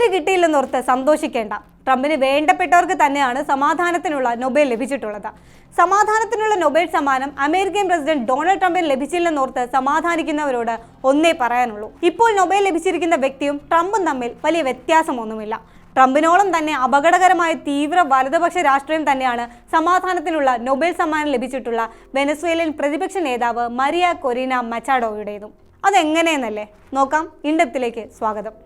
ട്രംപിന് കിട്ടിയില്ലെന്നോർത്ത് സന്തോഷിക്കേണ്ട. ട്രംപിന് വേണ്ടപ്പെട്ടവർക്ക് തന്നെയാണ് സമാധാനത്തിനുള്ള നൊബേൽ ലഭിച്ചിട്ടുള്ളത്. സമാധാനത്തിനുള്ള നൊബേൽ സമ്മാനം അമേരിക്കൻ പ്രസിഡന്റ് ഡൊണാൾഡ് ട്രംപിന് ലഭിച്ചില്ലെന്നോർത്ത് സമാധാനിക്കുന്നവരോട് ഒന്നേ പറയാനുള്ളൂ. ഇപ്പോൾ നൊബേൽ ലഭിച്ചിരിക്കുന്ന വ്യക്തിയും ട്രംപും തമ്മിൽ വലിയ വ്യത്യാസമൊന്നുമില്ല. ട്രംപിനോളം തന്നെ അപകടകരമായ തീവ്ര വലതുപക്ഷ രാഷ്ട്രീയം തന്നെയാണ് സമാധാനത്തിനുള്ള നൊബേൽ സമ്മാനം ലഭിച്ചിട്ടുള്ള വെനസ്വേലിയൻ പ്രതിപക്ഷ നേതാവ് മരിയ കൊറീന മച്ചാഡോയുടേതും. അതെങ്ങനെയെന്നല്ലേ? നോക്കാം ഇൻഡപ്തിലേക്ക് സ്വാഗതം.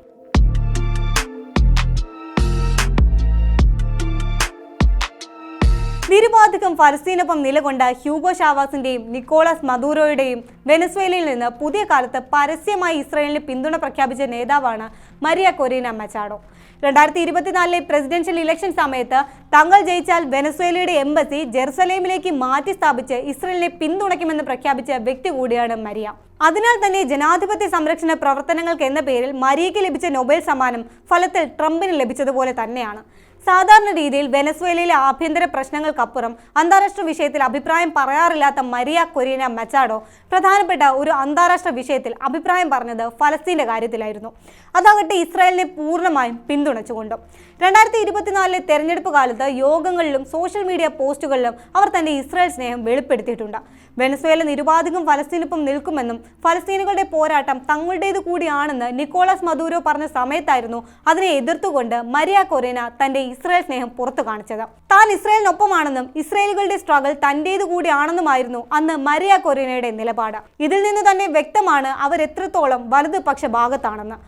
നിരുപാധികം ഫലസ്തീനൊപ്പം നിലകൊണ്ട ഹ്യൂഗോ ഷാവാസിന്റെയും നിക്കോളാസ് മദൂറോയുടെയും വെനസ്വേലയിൽ നിന്ന് പുതിയ കാലത്ത് പരസ്യമായി ഇസ്രായേലിന് പിന്തുണ പ്രഖ്യാപിച്ച നേതാവാണ് മരിയ കൊറീന മച്ചാഡോ. രണ്ടായിരത്തി ഇരുപത്തിനാലിലെ പ്രസിഡൻഷ്യൽ ഇലക്ഷൻ സമയത്ത് തങ്ങൾ ജയിച്ചാൽ വെനസ്വേലയുടെ എംബസി ജെറുസലേമിലേക്ക് മാറ്റി സ്ഥാപിച്ച് ഇസ്രയേലിനെ പിന്തുണയ്ക്കുമെന്ന് പ്രഖ്യാപിച്ച വ്യക്തി കൂടിയാണ് മരിയ. അതിനാൽ തന്നെ ജനാധിപത്യ സംരക്ഷണ പ്രവർത്തനങ്ങൾക്ക് എന്ന പേരിൽ മരിയയ്ക്ക് ലഭിച്ച നൊബേൽ സമ്മാനം ഫലത്തിൽ ട്രംപിന് ലഭിച്ചതുപോലെ തന്നെയാണ്. സാധാരണ രീതിയിൽ വെനസ്വേലയിലെ ആഭ്യന്തര പ്രശ്നങ്ങൾക്കപ്പുറം അന്താരാഷ്ട്ര വിഷയത്തിൽ അഭിപ്രായം പറയാറില്ലാത്ത മരിയ കൊരീന മെച്ചാഡോ പ്രധാനപ്പെട്ട ഒരു അന്താരാഷ്ട്ര വിഷയത്തിൽ അഭിപ്രായം പറഞ്ഞത് ഫലസ്തീന്റെ കാര്യത്തിലായിരുന്നു. അതാകട്ടെ ഇസ്രായേലിനെ പൂർണമായും പിന്തുണച്ചുകൊണ്ടും. രണ്ടായിരത്തി ഇരുപത്തിനാലിലെ തെരഞ്ഞെടുപ്പ് കാലത്ത് യോഗങ്ങളിലും സോഷ്യൽ മീഡിയ പോസ്റ്റുകളിലും അവർ തന്റെ ഇസ്രായേൽ സ്നേഹം വെളിപ്പെടുത്തിയിട്ടുണ്ട്. വെനസ്വേല നിരുപാധികം ഫലസ്തീനൊപ്പം നിൽക്കുമെന്നും ഫലസ്തീനുകളുടെ പോരാട്ടം തങ്ങളുടേത് കൂടിയാണെന്ന് നിക്കോളാസ് മദൂരോ പറഞ്ഞ സമയത്തായിരുന്നു അതിനെ എതിർത്തുകൊണ്ട് മരിയ കൊറേന തന്റെ ഇസ്രായേൽ സ്നേഹം പുറത്തു കാണിച്ചത്. താൻ ഇസ്രായേലിനൊപ്പമാണെന്നും ഇസ്രായേലുകളുടെ സ്ട്രഗിൾ തന്റേത് കൂടിയാണെന്നുമായിരുന്നു അന്ന് മരിയ കൊറേനയുടെ നിലപാട്. ഇതിൽ നിന്ന് തന്നെ വ്യക്തമാണ് അവർ എത്രത്തോളം വലതുപക്ഷ ഭാഗത്താണെന്ന്.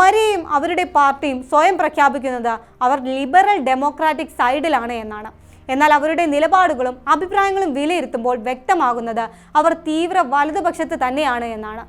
മരിയയും അവരുടെ പാർട്ടിയും സ്വയം പ്രഖ്യാപിക്കുന്നത് അവർ ലിബറൽ ഡെമോക്രാറ്റിക് സൈഡിലാണ് എന്നാണ്. എന്നാൽ അവരുടെ നിലപാടുകളും അഭിപ്രായങ്ങളും വിലയിരുത്തുമ്പോൾ വ്യക്തമാകുന്നത് അവർ തീവ്ര വലതുപക്ഷത്ത് തന്നെയാണ് എന്നാണ്.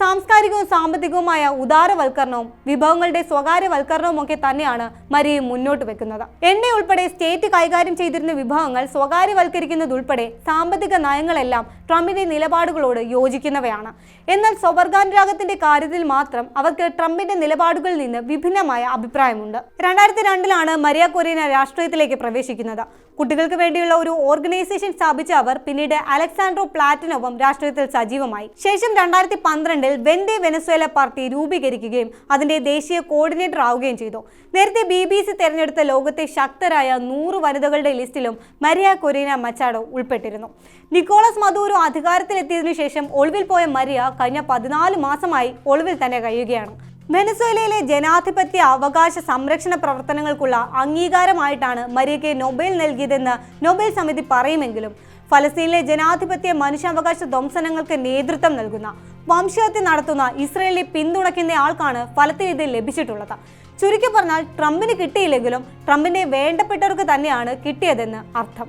സാംസ്കാരികവും സാമ്പത്തികവുമായ ഉദാരവൽക്കരണവും വിഭവങ്ങളുടെ സ്വകാര്യവൽക്കരണവും ഒക്കെ തന്നെയാണ് മരിയയും മുന്നോട്ട് വെക്കുന്നത്. എണ്ണ ഉൾപ്പെടെ സ്റ്റേറ്റ് കൈകാര്യം ചെയ്തിരുന്ന വിഭവങ്ങൾ സ്വകാര്യവൽക്കരിക്കുന്നതുൾപ്പെടെ സാമ്പത്തിക നയങ്ങളെല്ലാം ട്രംപിന്റെ നിലപാടുകളോട് യോജിക്കുന്നവയാണ്. എന്നാൽ സ്വവർഗാനുരാഗത്തിന്റെ കാര്യത്തിൽ മാത്രം അവർക്ക് ട്രംപിന്റെ നിലപാടുകളിൽ നിന്ന് വിഭിന്നമായ അഭിപ്രായമുണ്ട്. രണ്ടായിരത്തി രണ്ടിലാണ് മരിയ കൊറീന രാഷ്ട്രീയത്തിലേക്ക് പ്രവേശിക്കുന്നത്. കുട്ടികൾക്ക് വേണ്ടിയുള്ള ഒരു ഓർഗനൈസേഷൻ സ്ഥാപിച്ച അവർ പിന്നീട് അലക്സാൻഡ്രോ പ്ലാറ്റിനൊപ്പം രാഷ്ട്രീയത്തിൽ സജീവമായി. ശേഷം രണ്ടായിരത്തി പന്ത്രണ്ടിൽ വെൻഡെ വെനസ്വേല പാർട്ടി രൂപീകരിക്കുകയും അതിന്റെ ദേശീയ കോർഡിനേറ്റർ ആവുകയും ചെയ്തു. നേരത്തെ ബി ബി സി തെരഞ്ഞെടുത്ത ലോകത്തെ ശക്തരായ നൂറ് വനിതകളുടെ ലിസ്റ്റിലും മരിയ കൊറീന മച്ചാഡോ ഉൾപ്പെട്ടിരുന്നു. നിക്കോളസ് മദൂരോ അധികാരത്തിലെത്തിയതിനു ശേഷം ഒളിവിൽ പോയ മരിയ കഴിഞ്ഞ പതിനാല് മാസമായി ഒളിവിൽ തന്നെ കഴിയുകയാണ്. വെനസ്വേലയിലെ ജനാധിപത്യ അവകാശ സംരക്ഷണ പ്രവർത്തനങ്ങൾക്കുള്ള അംഗീകാരമായിട്ടാണ് മരിയയ്ക്ക് നൊബേൽ നൽകിയതെന്ന് നൊബേൽ സമിതി പറയുമെങ്കിലും ഫലസ്തീനിലെ ജനാധിപത്യ മനുഷ്യാവകാശ ധ്വംസനങ്ങൾക്ക് നേതൃത്വം നൽകുന്ന വംശഹത്യ നടത്തുന്ന ഇസ്രയേലിനെ പിന്തുണയ്ക്കുന്ന ആൾക്കാണ് ഫലത്തിൽ ഇത് ലഭിച്ചിട്ടുള്ളത്. ചുരുക്കി പറഞ്ഞാൽ ട്രംപിന് കിട്ടിയില്ലെങ്കിലും ട്രംപിനെ വേണ്ടപ്പെട്ടവർക്ക് തന്നെയാണ് കിട്ടിയതെന്ന് അർത്ഥം.